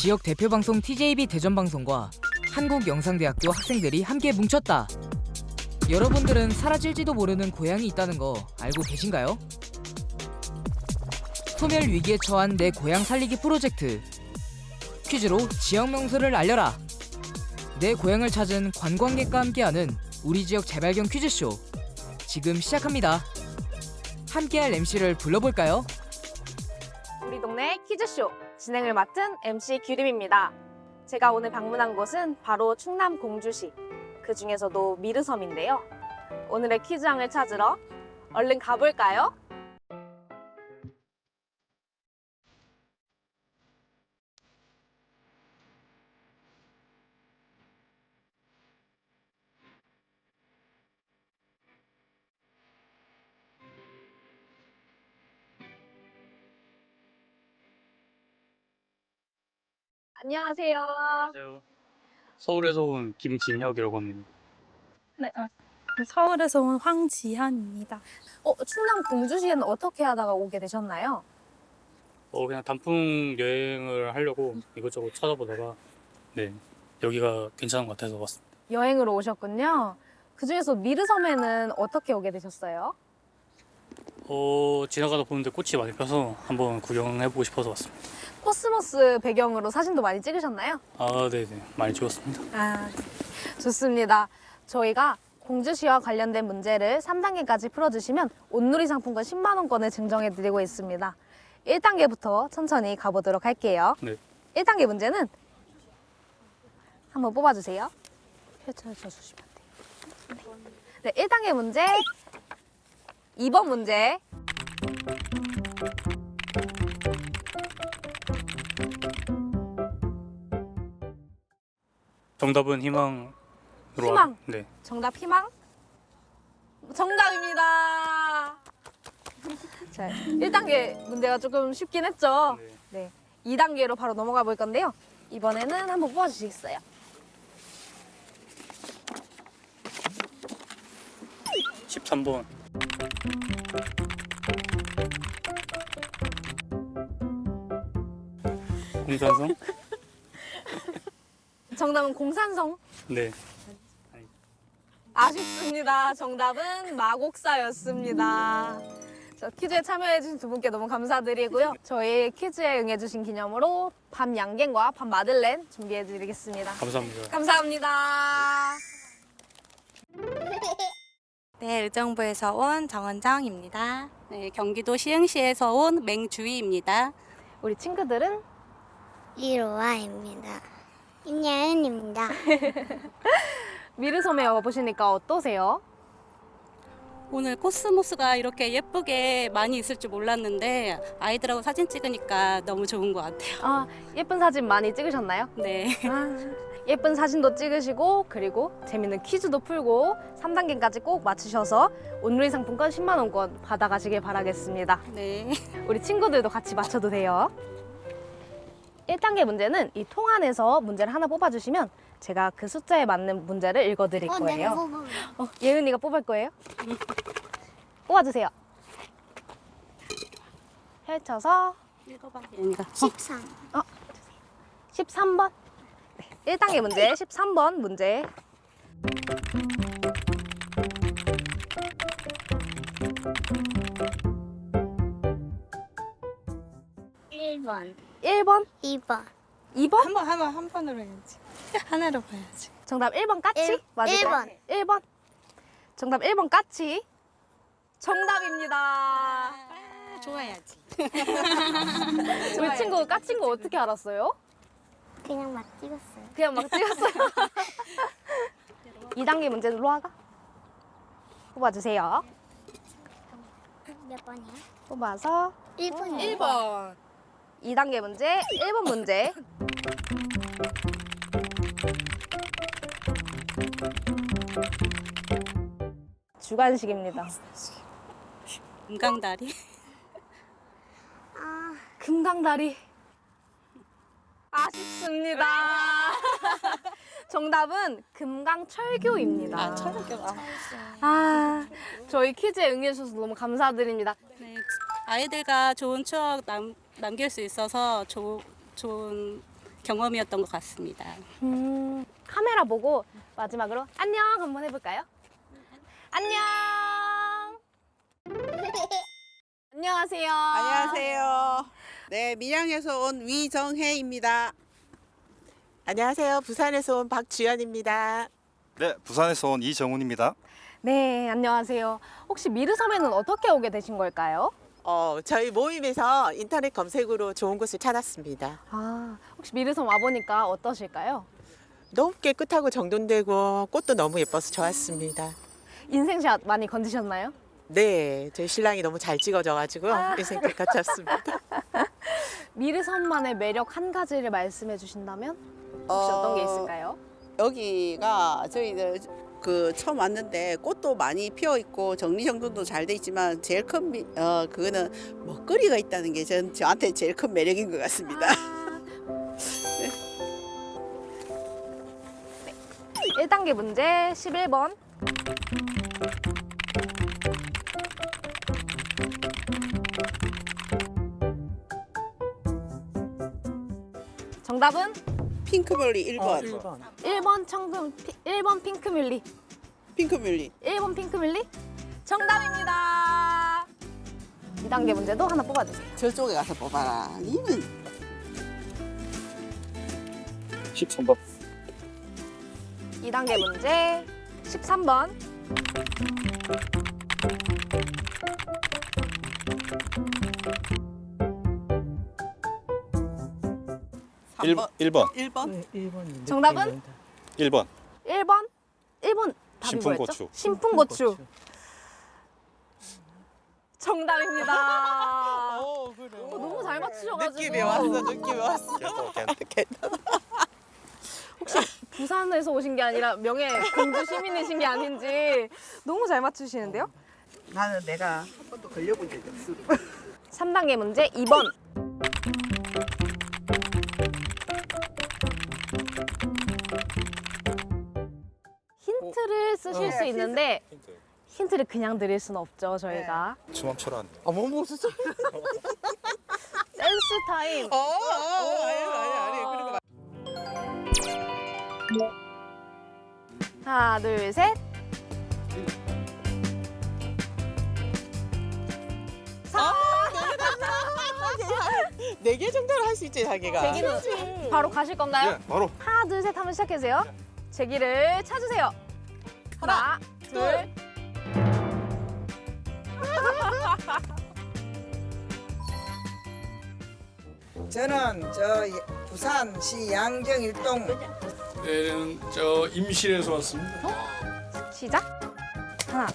지역 대표 방송 TJB 대전 방송과 한국영상대학교 학생들이 함께 뭉쳤다. 여러분들은 사라질지도 모르는 고향이 있다는 거 알고 계신가요? 소멸 위기에 처한 내 고향 살리기 프로젝트 퀴즈로 지역 명소를 알려라. 내 고향을 찾은 관광객과 함께하는 우리 지역 재발견 퀴즈쇼 지금 시작합니다. 함께할 MC를 불러볼까요? 우리 동네 퀴즈쇼 진행을 맡은 MC 규림입니다. 제가 오늘 방문한 곳은 바로 충남 공주시, 그 중에서도 미르섬인데요. 오늘의 퀴즈왕을 찾으러 얼른 가볼까요? 안녕하세요. 안녕하세요. 서울에서 온 김진혁이라고 합니다. 네, 아, 서울에서 온 황지한입니다. 어, 충남 공주시에는 어떻게 하다가 오게 되셨나요? 어, 그냥 단풍 여행을 하려고 이것저것 찾아보다가 네 여기가 괜찮은 것 같아서 왔습니다. 여행으로 오셨군요. 그 중에서 미르섬에는 어떻게 오게 되셨어요? 어 지나가다 보는데 꽃이 많이 펴서 한번 구경해보고 싶어서 왔습니다. 코스모스 배경으로 사진도 많이 찍으셨나요? 아 네 네 많이 찍었습니다. 아, 좋습니다. 저희가 공주시와 관련된 문제를 3단계까지 풀어주시면 온누리 상품권 10만 원권을 증정해 드리고 있습니다. 1단계부터 천천히 가보도록 할게요. 네. 1단계 문제는 한번 뽑아주세요. 펼쳐져 주시면 돼요. 네, 1단계 문제 2번 문제 정답은 희망으로 희망. 하- 네. 정답 희망? 정답입니다. 자, 1단계 문제가 조금 쉽긴 했죠. 네. 네. 2단계로 바로 넘어가 볼 건데요. 이번에는 한번 뽑아 주시겠어요? 네. 13번. 공산성? 정답은 공산성. 네. 아쉽습니다. 정답은 마곡사였습니다. 자, 퀴즈에 참여해주신 두 분께 너무 감사드리고요. 저희 퀴즈에 응해주신 기념으로 밤 양갱과 밤 마들렌 준비해드리겠습니다. 감사합니다. 감사합니다. 네, 의정부에서 온 정원정입니다. 네, 경기도 시흥시에서 온 맹주희입니다. 우리 친구들은 이로아입니다. 임예은입니다. 미르섬에 와보시니까 어떠세요? 오늘 코스모스가 이렇게 예쁘게 많이 있을 줄 몰랐는데 아이들하고 사진 찍으니까 너무 좋은 것 같아요. 아, 예쁜 사진 많이 찍으셨나요? 네. 아, 예쁜 사진도 찍으시고 그리고 재밌는 퀴즈도 풀고 3단계까지 꼭 맞추셔서 온누리 상품권 10만 원권 받아가시길 바라겠습니다. 네. 우리 친구들도 같이 맞춰도 돼요. 1단계 문제는 이 통 안에서 문제를 하나 뽑아주시면 제가 그 숫자에 맞는 문제를 읽어드릴 어, 내가 거예요. 뽑으면 어, 예은이가 뽑을 거예요? 뽑아주세요. 펼쳐서 읽어봐. 얘가. 13. 13번. 네, 1단계 문제 13번 문제. 일번 1번, 이번 2번. 한 번 한 번 한 번으로 해야지. 하나로 봐야지. 정답 1번 까치 일- 맞을까요? 1번. 1번. 정답 1번 까치. 정답입니다. 아, 좋아야지. 우리 친구 까친 거 어떻게 알았어요? 그냥 막 찍었어요. 그냥 막 찍었어요. 2단계 문제는 로아가 뽑아주세요. 몇 번이야? 뽑아서 1번이요. 1번. 2단계 문제 1번 문제. 주관식입니다. 금강다리. 아, 금강다리. 아쉽습니다. 정답은 금강철교입니다. 아, 철교. 아, 아, 저희 퀴즈에 응해주셔서 너무 감사드립니다. 네. 아이들과 좋은 추억 남, 남길 수 있어서 조, 좋은 경험이었던 것 같습니다. 음, 카메라 보고 마지막으로 안녕 한번 해볼까요? 안녕. 안녕하세요. 안녕하세요. 네, 밀양에서 온 위정혜입니다. 안녕하세요. 부산에서 온 박주연입니다. 네, 부산에서 온 이정훈입니다. 네, 안녕하세요. 혹시 미르섬에는 어떻게 오게 되신 걸까요? 어, 저희 모임에서 인터넷 검색으로 좋은 곳을 찾았습니다. 아, 혹시 미르섬 와보니까 어떠실까요? 너무 깨끗하고 정돈되고 꽃도 너무 예뻐서 좋았습니다. 인생샷 많이 건지셨나요? 네, 저희 신랑이 너무 잘 찍어져가지고 아. 인생길 같았습니다. 미르섬만의 매력 한 가지를 말씀해 주신다면 혹시 어... 떤게 있을까요? 여기가 저희들 그 처음 왔는데 꽃도 많이 피어 있고 정리정돈도 잘 돼 있지만 제일 큰 미- 어, 그거는 먹거리가 있다는 게 전 저한테 제일 큰 매력인 것 같습니다. 네. 1단계 문제 11번. 정답은 핑크뮬리 어, 1번, 1번. 1번 청금 피, 1번 핑크뮬리. 핑크뮬리 1번 핑크뮬리? 정답입니다. 2단계 문제도 하나 뽑아 주세요. 저쪽에 가서 뽑아라. 니는 13번. 2단계 문제 13번. 일 3번, 1번. 1번, 1번. 정답은? 1번. 1번? 1번 답이 신풍고추. 뭐였죠? 신풍고추. 정답입니다. 오, 그래. 어, 너무 잘 맞추셔가지고. 느낌이 왔어, 느낌이 왔어. 부산에서 오신 게 아니라 명예 공주 시민이신 게 아닌지 너무 잘 맞추시는데요? 나는 내가 한 번도 걸려본 적이 없어. 3단계 문제 2번. 쓰실 수 있는데 힌트를 그냥 드릴 수는 없죠 저희가 춤 춰라. 어머, 무슨 소리. 댄스 타임 어, 어, 어, 아니, 아니, 아니. 그런 거 하나 둘셋 네개 정도는 할 수 있지, 자기가. 제기는 바로 가실 건가요? 예, 바로. 하나 둘셋 하면 시작해주세요 제기를 찾으세요 하나 둘. 저는 저 부산시 양정 일동. 내는 저 임실에서 왔습니다. 시작. 하나